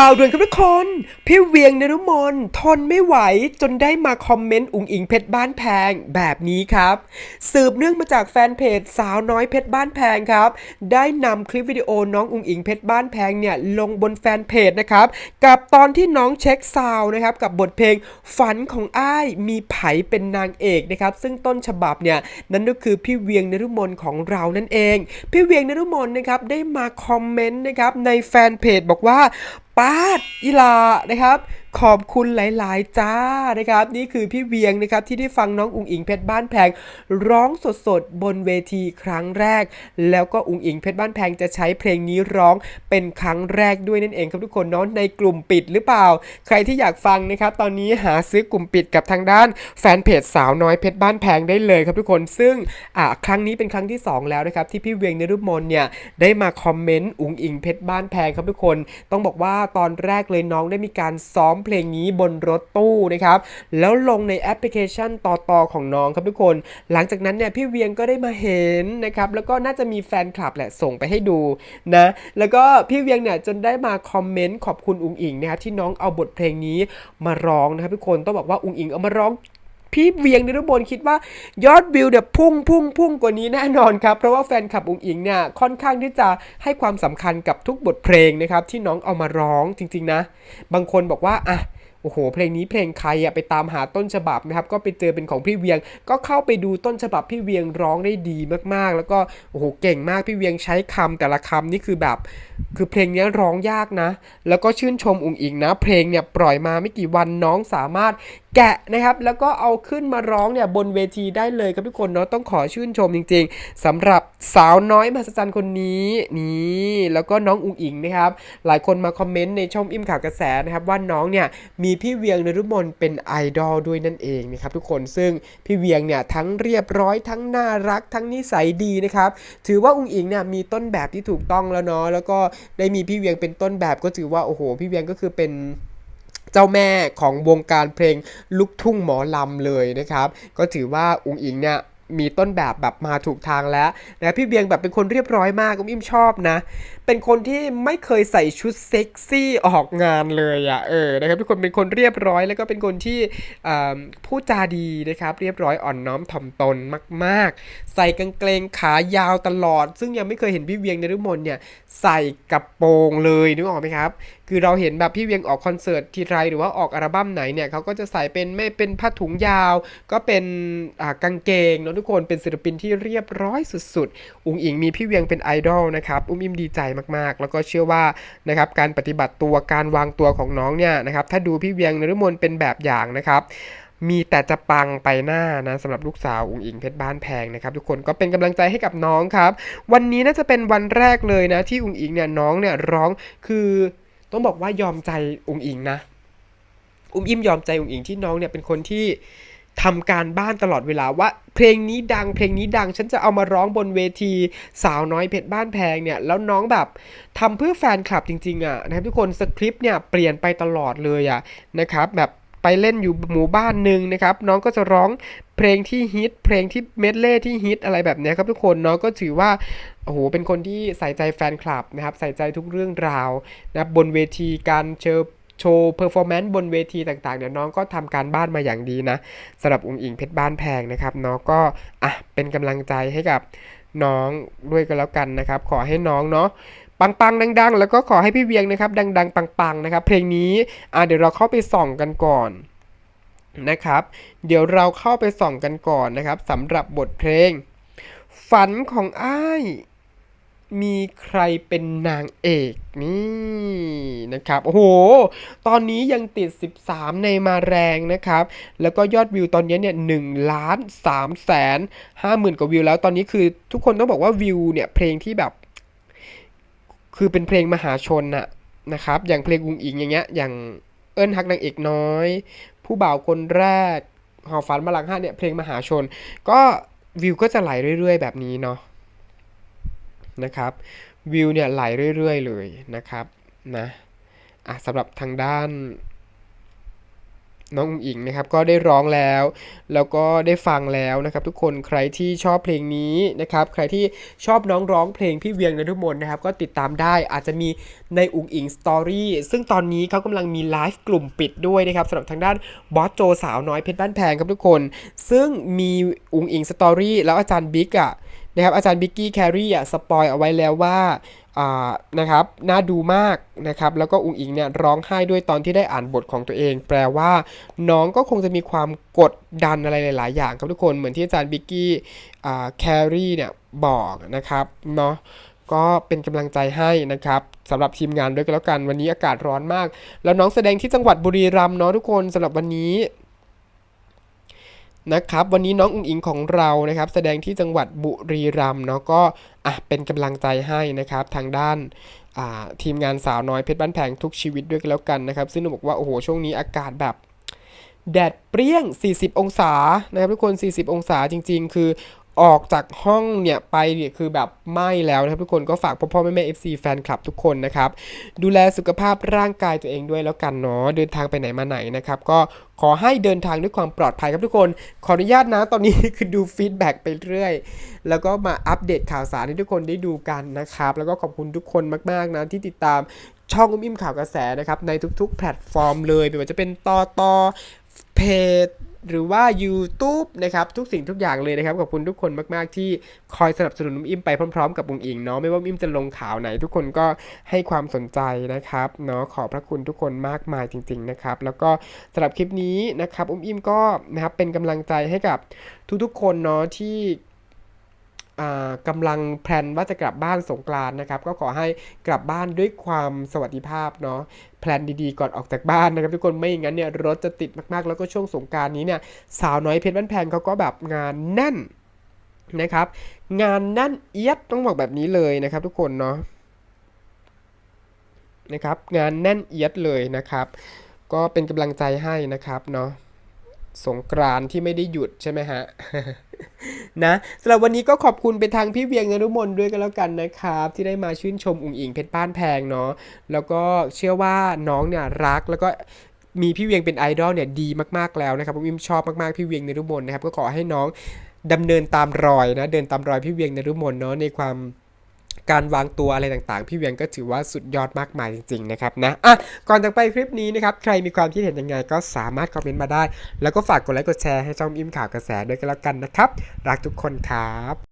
ข่าวด่วนครับทุกคน พี่เวียงนรุมนทนไม่ไหวจนได้มาคอมเมนต์อุ๋งอิงเพชรบ้านแพงแบบนี้ครับ สืบเนื่องมาจากแฟนเพจสาวน้อยเพชรบ้านแพงครับ ได้นำคลิปวิดีโอน้องอุ๋งอิงเพชรบ้านแพงเนี่ยลงบนแฟนเพจนะครับ กับตอนที่น้องเช็คซาวน์นะครับกับบทเพลงฝันของอ้ายมีไผเป็นนางเอกนะครับ ซึ่งต้นฉบับเนี่ยนั่นก็คือพี่เวียงนรุมนของเรานั่นเอง พี่เวียงนรุมนนะครับได้มาคอมเมนต์นะครับในแฟนเพจบอกว่า ปาดอีลานะครับขอบคุณหลาย ๆ จ้านะครับ นี่คือพี่เวียงนะครับที่ได้ฟังน้องอุ๋งอิงเพชรบ้านแพง ร้องสด ๆ บนเวทีครั้งแรก แล้วก็อุ๋งอิงเพชรบ้านแพงจะใช้เพลงนี้ร้องเป็นครั้งแรกด้วยนั่นเองครับทุกคนเนาะในกลุ่มปิดหรือเปล่า ใครที่อยากฟังนะครับตอนนี้หาซื้อกลุ่มปิดกับทางด้านแฟนเพจสาวน้อยเพชรบ้านแพงได้เลยครับทุกคนซึ่งอ่าครั้งนี้เป็นครั้งที่สองแล้วนะครับที่พี่เวียงนฤมลเนี่ยได้มาคอมเมนต์อุ๋งอิงเพชรบ้านแพงครับทุกคน ต้องบอกว่าตอนแรกเลยน้องได้มีการซ้อมเพลงนี้บนรถตู้นะครับ แล้วลงในแอปพลิเคชันต่อๆของน้องครับทุกคน หลังจากนั้นเนี่ยพี่เวียงก็ได้มาเห็นนะครับ แล้วก็น่าจะมีแฟนคลับแหละส่งไปให้ดูนะ แล้วก็พี่เวียงเนี่ยจนได้มาคอมเมนต์ขอบคุณอุงอิงนะครับที่น้องเอาบทเพลงนี้มาร้องนะครับทุกคนต้องบอกว่าอุงอิงเอามาร้อง พี่เวียงนรบนคิดว่ายอดวิวเดี๋ยพุ่งพุ่งพุ่งกว่านี้แน่นอนครับ เพราะว่าแฟนคลับอุ๋งอิงเนี่ยค่อนข้างที่จะให้ความสำคัญกับทุกบทเพลงนะครับที่น้องเอามาร้องจริง ๆ นะ บางคนบอกว่าอะ อ้โห เพลงนี้เพลงใครอะไปตามหาต้นฉบับนะครับ ก็ไปเจอเป็นของพี่เวียง ก็เข้าไปดูต้นฉบับพี่เวียงร้องได้ดีมากๆ แล้วก็โอ้โหเก่งมากพี่เวียงใช้คำแต่ละคำนี่คือแบบ คือเพลงนี้ร้องยากนะ แล้วก็ชื่นชมอุ๋งอิงนะ เพลงเนี่ยปล่อยมาไม่กี่วันน้องสามารถแกะนะครับ แล้วก็เอาขึ้นมาร้องเนี่ยบนเวทีได้เลยครับทุกคนเนาะต้องขอชื่นชมจริง ๆสำหรับสาวน้อยมหัศจรรย์คนนี้นี่แล้วก็น้องอุ๋งอิงนะครับหลายคนมาคอมเมนต์ในช่องอิมข่าวกระแสนะครับว่าน้องเนี่ยมีพี่เวียงนฤมลเป็นไอดอลด้วยนั่นเองนะครับทุกคนซึ่งพี่เวียงเนี่ยทั้งเรียบร้อยทั้งน่ารักทั้งนิสัยดีนะครับถือว่าอุ๋งอิงเนี่ยมีต้นแบบที่ถูกต้องแล้วเนาะแล้วก็ได้มีพี่เวียงเป็นต้นแบบก็ถือว่าโอ้โห พี่เวียงก็คือเป็นเจ้าแม่ของวงการเพลงลูกทุ่งหมอลำเลยนะครับก็ถือว่าอุ๋งอิงเนี่ยมีต้นแบบแบบมาถูกทางแล้วนะพี่เบียงแบบเป็นคนเรียบร้อยมากก็อิ่มชอบนะ เป็นคนที่ไม่เคยใส่ชุดเซ็กซี่ออกงานเลยอะ่ะเออนะครับทุกคนเป็นคนเรียบร้อย แล้วก็เป็นคนที่พูดจาดีนะครับ เรียบร้อยอ่อนน้อมถ่อมตนมาก ๆ ใส่กางเกงขายาวตลอด ซึ่งยังไม่เคยเห็นพี่เวียงนฤมลเนี่ยใส่กระโปรงเลยนึกออกไหมครับ คือเราเห็นแบบพี่เวียงออกคอนเสิร์ตทีไรหรือว่าออกอัลบั้มไหนเนี่ยเขาก็จะใส่เป็นไม่เป็นผ้าถุงยาว ก็เป็นกางเกงเนาะทุกคนเป็นศิลปินที่เรียบร้อยสุดๆ อุ๋งอิงมีพี่เวียงเป็นไอดอลนะครับอุ้มอิมดีใจมากๆ แล้วก็เชื่อว่านะครับการปฏิบัติตัวการวางตัวของน้องเนี่ยนะครับถ้าดูพี่เวียงนฤมลเป็นแบบอย่างนะครับมีแต่จะปังไปหน้านะสำหรับลูกสาวอุ๋งอิงเพชรบ้านแพงนะครับ ทุกคนก็เป็นกำลังใจให้กับน้องครับ วันนี้น่าจะเป็นวันแรกเลยนะ ที่อุ๋งอิงเนี่ยน้องเนี่ยร้องคือต้องบอกว่ายอมใจอุ๋งอิงนะ อุ้มอิ่มยอมใจอุ๋งอิงที่น้องเนี่ยเป็นคนที่ ทำการบ้านตลอดเวลาว่าเพลงนี้ดังเพลงนี้ดัง ฉันจะเอามาร้องบนเวทีสาวน้อยเพชรบ้านแพงเนี่ยแล้วน้องแบบทำเพื่อแฟนคลับจริงๆอะนะครับทุกคนสคริปต์เนี่ยเปลี่ยนไปตลอดเลยอะนะครับแบบไปเล่นอยู่หมู่บ้านหนึ่งนะครับ น้องก็จะร้องเพลงที่ฮิตเพลงที่เมดเล่ที่ฮิตอะไรแบบเนี้ยครับทุกคนน้องก็ถือว่าโอ้โหเป็นคนที่ใส่ใจแฟนคลับนะครับใส่ใจทุกเรื่องราวนะบบนเวทีการเจอ โชว์เพอร์ฟอร์แมนซ์บนเวทีต่างๆเนี่ยน้องก็ทำการบ้านมาอย่างดีนะสำหรับอุ๋งอิงเพชรบ้านแพงนะครับน้องก็อะเป็นกำลังใจให้กับน้องด้วยกันแล้วกันนะครับ ขอให้น้องเนาะปังๆดัง ๆ แล้วก็ขอให้พี่เวียงนะครับ ดัง ๆ ปังๆนะครับ เพลงนี้อะเดี๋ยวเราเข้าไปส่องกันก่อนนะครับ เดี๋ยวเราเข้าไปส่องกันก่อนนะครับสำหรับบทเพลง ฝันของอ้าย มีใครเป็นนางเอกนี่นะครับ โอ้โห ตอนนี้ยังติด 13 ในมาแรงนะครับ แล้วก็ยอดวิวตอนนี้เนี่ยหนึ่งล้านสามแสนห้าหมื่นกว่าวิวแล้วตอนนี้คือทุกคนต้องบอกว่าวิวเนี่ยเพลงที่แบบ คือเป็นเพลงมหาชนนะนะครับ อย่างเพลงอุงอิงอย่างเงี้ยอย่างเอิ้นฮักนางเอกน้อย ผู้บ่าวคนแรกหอฝันมาหลังห้าเนี่ยเพลงมหาชน ก็วิวก็จะไหลเรื่อย ๆ แบบนี้เนาะ นะครับวิวเนี่ยไหลเรื่อย ๆ เลยนะครับนะอะสำหรับทางด้าน น้องอิงนะครับ ก็ได้ร้องแล้ว แล้วก็ได้ฟังแล้วนะครับ ทุกคนใครที่ชอบเพลงนี้นะครับ ใครที่ชอบน้องร้องเพลงพี่เวียงนฤมลนะครับ ก็ติดตามได้อาจจะมีในอุ๋งอิงสตอรี่ซึ่งตอนนี้เขากำลังมีไลฟ์กลุ่มปิดด้วยนะครับสำหรับทางด้านบอสโจสาวน้อยเพชรบ้านแพงครับทุกคน ซึ่งมีอุ๋งอิงสตอรี่แล้วอาจารย์บิ๊กอะ นะครับอาจารย์บิ๊กกี้แครีอะสปอยเอาไว้แล้วว่านะครับน่าดูมากนะครับแล้วก็อุ๋งอิงเนี่ยร้องไห้ด้วยตอนที่ได้อ่านบทของตัวเอง แปลว่าน้องก็คงจะมีความกดดันอะไรหลาย ๆ อย่างครับทุกคนเหมือนที่อาจารย์บิ๊กกี้แครีเนี่ยบอกนะครับเนาะก็เป็นกำลังใจให้นะครับสำหรับทีมงานด้วยกันแล้วกันวันนี้อากาศร้อนมาก แล้วน้องแสดงที่จังหวัดบุรีรัมย์เนาะทุกคนสำหรับวันนี้ นะครับ วันนี้น้องอุ๋งอิงของเรานะครับ แสดงที่จังหวัดบุรีรัมย์เนาะก็อะเป็นกำลังใจให้นะครับทางด้านอ่าทีมงานสาวน้อยเพชรบ้านแพงทุกชีวิตด้วยกันแล้วกันนะครับ ซึ่งหนูบอกว่าโอ้โหช่วงนี้อากาศแบบแดดเปรี้ยง 40 องศา นะครับทุกคน 40 องศาจริง ๆ คือ ออกจากห้องเนี่ยไปเนี่ยคือแบบไหม้แล้วนะครับทุกคนก็ฝากพ่อพ่อแม่แม่ FC แฟนคลับทุกคนนะครับ ดูแลสุขภาพร่างกายตัวเองด้วยแล้วกันเนาะเดินทางไปไหนมาไหนนะครับก็ขอให้เดินทางด้วยความปลอดภัยครับทุกคน ขออนุญาตนะตอนนี้คือดูฟีดแบ็กไปเรื่อย แล้วก็มาอัปเดตข่าวสารให้ทุกคนได้ดูกันนะครับ แล้วก็ขอบคุณทุกคนมาก ๆ นะ ที่ติดตามช่องอุ้มอิ่มข่าวกระแสนะครับ ในทุกๆ แพลตฟอร์มเลยไม่ว่าจะเป็นต่อต่อเพจ หรือว่า YouTube นะครับทุกสิ่งทุกอย่างเลยนะครับขอบคุณทุกคนมาก ๆ ที่คอยสนับสนุนนุ้มอิ่มไปพร้อม ๆ กับบุงอิงเนาะไม่ว่าอิ่มจะลงข่าวไหน ทุกคนก็ให้ความสนใจนะครับเนาะขอบพระคุณทุกคนมากมายจริง ๆ นะครับ แล้วก็สำหรับคลิปนี้นะครับอุ้มอิ่มก็นะครับเป็นกำลังใจให้กับทุกๆ คนเนาะที่ กำลังแพลนว่าจะกลับบ้านสงกรานนะครับ ก็ขอให้กลับบ้านด้วยความสวัสดิภาพเนาะแพลนดีๆก่อนออกจากบ้านนะครับ ทุกคนไม่อย่างนั้นเนี่ยรถจะติดมากๆ แล้วก็ช่วงสงกรารนี้เนี่ยสาวน้อยเพชรบ้านแพงเขาก็แบบงานแน่นนะครับ งานแน่นเอียดต้องบอกแบบนี้เลยนะครับ ทุกคนเนาะนะครับ งานแน่นเอียดเลยนะครับ ก็เป็นกำลังใจให้นะครับเนาะ สงกรานที่ไม่ได้หยุดใช่ไหมฮะนะสำหรับวันนี้ก็ขอบคุณไปทางพี่เวียงนรุมนด้วยกันแล้วกันนะครับ ที่ได้มาชื่นชมอุ๋งอิงเพชรบ้านแพงเนาะแล้วก็เชื่อว่าน้องเนี่ยรักแล้วก็มีพี่เวียงเป็นไอดอลเนี่ยดีมากๆแล้วนะครับผมอิมชอบมากๆพี่เวียงนรุมนนะครับก็ขอให้น้องดำเนินตามรอยนะเดินตามรอยพี่เวียงนรุมนเนาะในความ การวางตัวอะไรต่างๆ พี่เวียงก็ถือว่าสุดยอดมากมายจริงๆนะครับนะอะก่อนจากไปคลิปนี้นะครับใครมีความคิดเห็นยังไงก็สามารถคอมเมนต์มาได้ แล้วก็ฝากกดไลค์กดแชร์ให้ช่องอิมข่าวกระแสด้วยกันแล้วกันนะครับ รักทุกคนครับ